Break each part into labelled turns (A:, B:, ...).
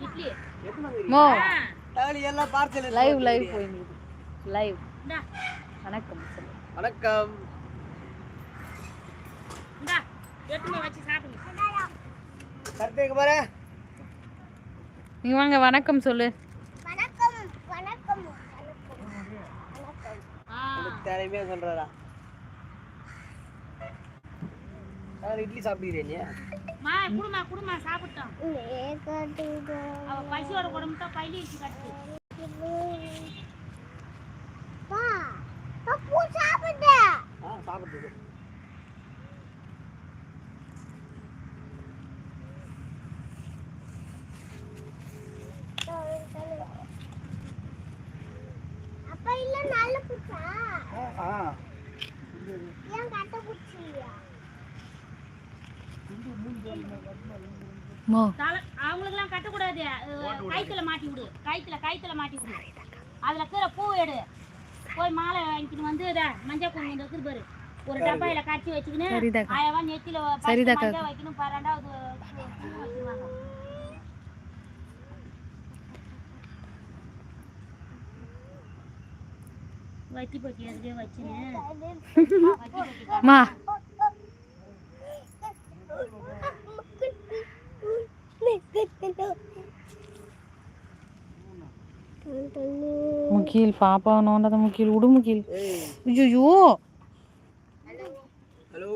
A: இட்லி
B: மோ
C: எல்லாம் parcel
B: live live போயிடுது லைவ் வணக்கம் சொல்லு
C: வணக்கம்.
B: நீங்க வாங்க வணக்கம் சொல்லு.
A: ஆ.
C: தேவையே சொல்றாரா நான் இட்லி சாப்பிடுறீங்க
A: மா குடுமா குடுமா சாப்பிட்டோம் அவ பசியோட உடம்பு பையில இருக்கு கட்டு
C: ஆ சாப்பிட்டு
D: அப்ப இல்ல நல்ல புச்சா?
C: ஆ.
D: ஏன் கட்ட புச்சியா?
B: மோ.
A: தலை அவங்களுக்கெல்லாம் கட்டக்கூடாது. அஹ், கயித்துல மாட்டி விடு. கயித்துல கயித்துல மாட்டி விடு. அதுல இருக்கிற பூ எடு. போய் மாலை வாங்கிட்டு வந்து மஞ்சள் குங்குமம் இருக்குது பாரு. ஒரு டப்பாயில கட்டி வச்சுக்கின்னு. ஆயவா நெத்தியில
B: சரிதாக்கா.
A: மஞ்சள் வைக்கணும் ரெண்டாவது பூ- பூ வச்சுருவாங்க வத்தி போட்டி அதுக்கே வச்சுன்னு
B: முகில் பாப்பா நோண்டாத முகில் விடு முகில். ஐயோ
C: ஹலோ.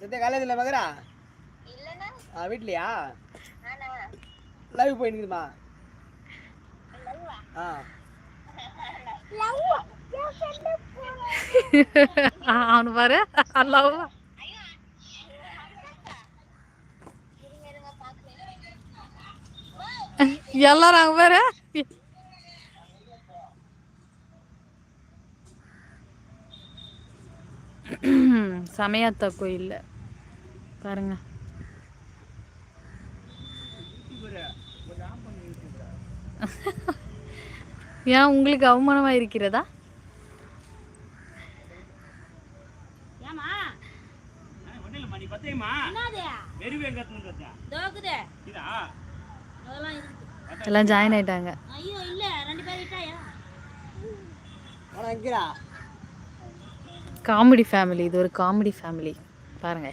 C: சத்யா காலேஜில் மகரா? ஆ வீட்லையா? லைவ் போயிருக்குதுமா? ஆ.
B: அவனு பாரு. அல்லாவா எல்லாரும் அங்க பாரு. சமயத்தா கோயில்ல. பாருங்க. ஏன் உங்களுக்கு அவமானமா இருக்கிறதா?
A: ஏமா
B: எல்லாம் ஜாயின் ஆயிட்டாங்க.
A: ஐயோ இல்ல ரெண்டு பேர்
C: ஆனால் எங்கிறா
B: காமெடி ஃபேமிலி இது ஒரு காமெடி ஃபேமிலி பாருங்க.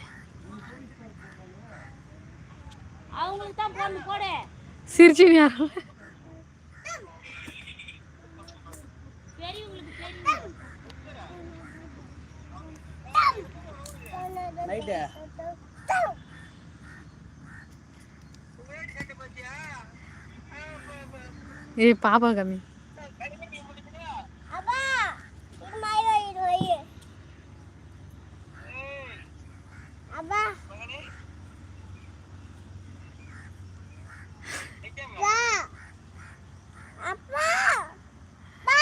A: அவங்களுக்கு தான் பொண்ணு போடு.
B: சிரிச்சின்னு யாரும்
A: பெரியவங்களுக்கு தெரியும்.
C: நைட்டு
B: ஏய் பாப்பா கம்மி
D: அப்பா இது மாதிரி இது வை அப்பா அப்பா அப்பா அப்பா.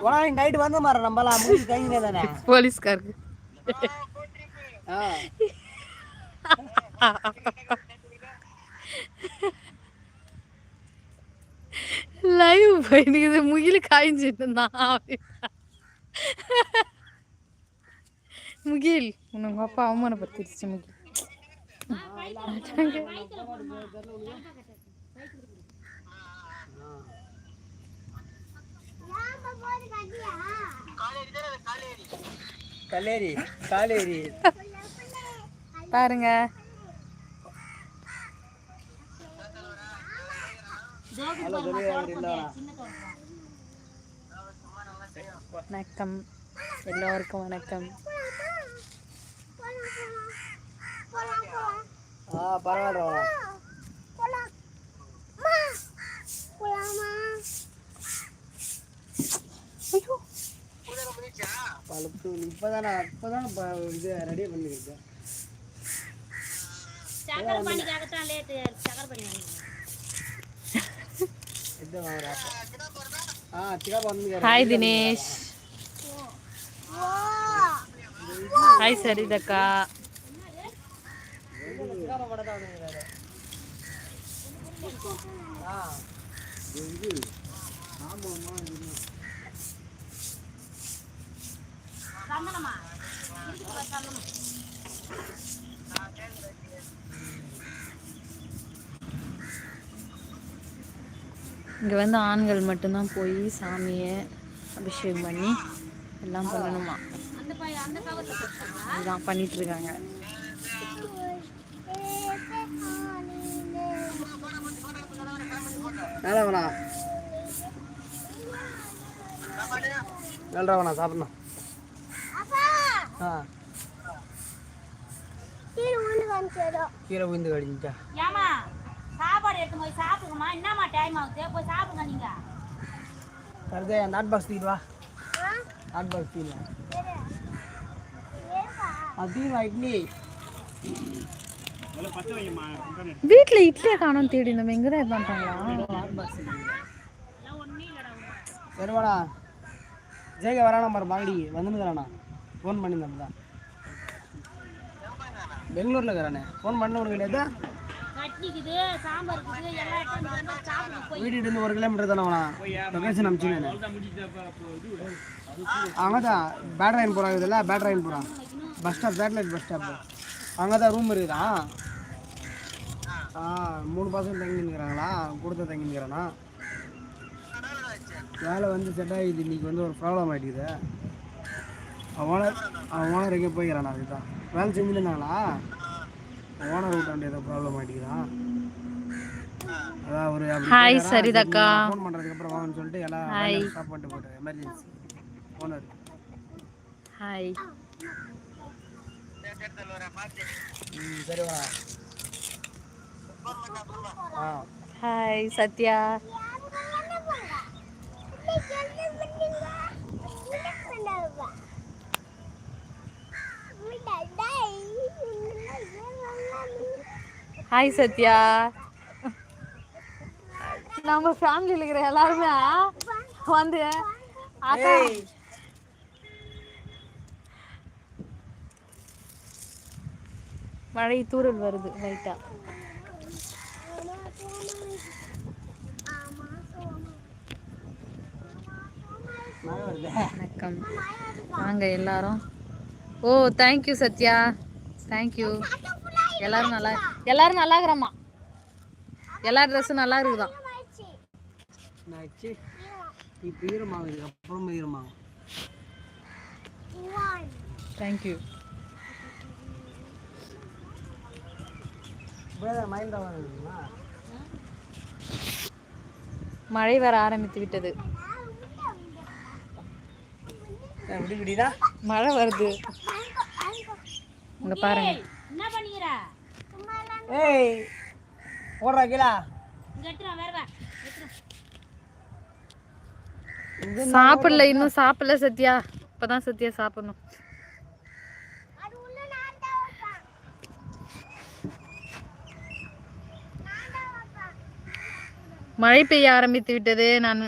C: போனா நைட்டு வந்த மாதிரி நம்மளாம் முடிஞ்சு தங்கினே தானே
B: போலீஸ்காருக்கு.
C: ஆ.
B: லைவ் போயிடுது முகில் காய்ஞ்சிட்டு இருந்தான் முகில் உனக்கு அப்பா அவமானப்படுத்திடுச்சு முகில். பாருங்க
C: ஹலோ சொல்லி அவர் இல்லைண்ணா
B: வணக்கம். எல்லோருக்கும் வணக்கம்.
D: போலாம் போலாம்
C: ஆ பரவாயில்ல. பழுத்து இப்போதானே இப்போதானே இப்போ இது ரெடி பண்ணிருக்கேன்
A: சக்கரை பண்ணிக்காகத்தான் லேட்டு சக்கரை பண்ணி வாங்கிக்கிறேன்.
C: எந்த வாங்குறா ஆ சிக்காப்பா வந்து
B: ஹாய் தினேஷ்
D: வா
B: ஹாய் சரிதக்கா
C: சிக்காப்பா படம் தான் வந்துருக்காரு ஆ இது ஆமாம்மா
A: சந்தனமா இருக்குது பாரு சந்தனம்
B: இங்கே வந்து ஆண்கள் மட்டும்தான் போய் சாமியை அபிஷேகம் பண்ணி எல்லாம் பண்ணணுமா? இதுதான் பண்ணிட்டு இருக்காங்க.
C: நல்ல வேணா. சாப்பிடணும்.
D: அப்பா
C: ஆ.
D: கீழே விழுந்து காமிச்சிடும்
C: கீழே விழுந்து கடிஞ்சிட்டா
A: ஏமா சாப்பாடு எடுத்து போய் சாப்பிடுங்கம்மா. என்னம்மா டைம் ஆகுது? போய் சாப்பிடுங்க நீங்க.
C: கருதே நாட் பாக்ஸ் தீடு வா. நாட் பாக்ஸ் தீடு அது தீடு இட்லி.
B: வீட்டில் இட்லியை காணோம் தேடி நம்ம எங்கே தான் பண்ணுறாங்களா
A: ஒண்ணும் இல்லடா
C: சரிவாடா ஜெயக வரானா பாரு மாங்கடி வந்துருக்கிறானா ஃபோன் பண்ணியிருந்தேன் தான் பெங்களூரில் இருக்கிறானே ஃபோன் பண்ண உனக்கு கிடையாது
A: சட்னிக்குது சாம்பார் இருக்குது எல்லாம் எடுத்து
C: இருந்து ஒரு கிலோமீட்டர் தானே வேணா லொகேஷன் அனுப்பிச்சுன்னு அங்கே தான் பேட்டராயின் போகிறாங்க இதில் பேட்டராயின் போகிறான் bus stop satellite bus stop அங்கே தான் ரூம் இருக்குதா? ஆ மூணு பசங்க தங்கி நிற்கிறாங்களா கொடுத்த தங்கி நிற்கிறானா வேலை வந்து செட் ஆகிடுது இன்னைக்கு வந்து ஒரு ப்ராப்ளம் ஆகிடுது ஓனர் அவன் ஓனர் எங்கே போய்க்கிறானா அதுதான். வேலை செஞ்சுருந்தாங்களா ஓனர் விட்டாண்ட ஏதோ ப்ராப்ளம் ஆகிட்டுதான் அதான் ஒரு
B: ஹாய் சரிதாக்கா.
C: ஃபோன் பண்ணுறதுக்கு அப்புறம் வாங்கன்னு சொல்லிட்டு எல்லாம் ஸ்டாப் பண்ணிட்டு போட்டு எமர்ஜென்சி ஓனர்
B: ஹாய்
C: சரிவா ஆ.
B: ஹாய் சத்யா. ஹாய் சத்யா நம்ம ஃபேமிலியில் இருக்கிற எல்லாருமே வந்து மழை தூறல் வருது லைட்டா வணக்கம். வாங்க எல்லாரும். ஓ தேங்க்யூ சத்யா தேங்க்யூ எல்லாரும் நல்லா எல்லாரும் நல்லா இருக்கிறோம்மா எல்லா ட்ரெஸ்ஸும் நல்லா இருக்குதான்
C: இப்போ ஈரமாகும் இதுக்கு அப்புறம் ஈரமாகும்
B: தேங்க்யூ மழை வர ஆரம்பித்து விட்டது. மழை வருது. இங்க பாருங்க.
C: ஏய் போடுறா கீழே.
B: சாப்பிடல இன்னும் சாப்பிடல சத்யா. இப்பதான் சத்யா சாப்பிடணும். மழை பெய்ய ஆரம்பித்து விட்டது நான்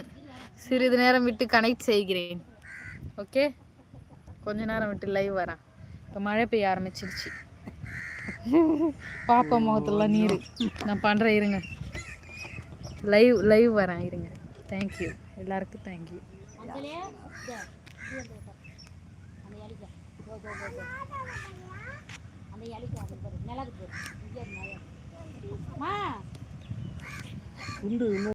B: சிறிது நேரம் விட்டு கனெக்ட் செய்கிறேன். ஓகே கொஞ்ச நேரம் விட்டு லைவ் வரேன். இப்போ மழை பெய்ய ஆரம்பிச்சிருச்சு. பாப்பா முகத்துல நீர். நான் பண்ணுறேன் இருங்க. லைவ் லைவ் வரேன் இருங்க. தேங்க்யூ எல்லாருக்கும் தேங்க்யூ
A: அஞ்சலே அந்த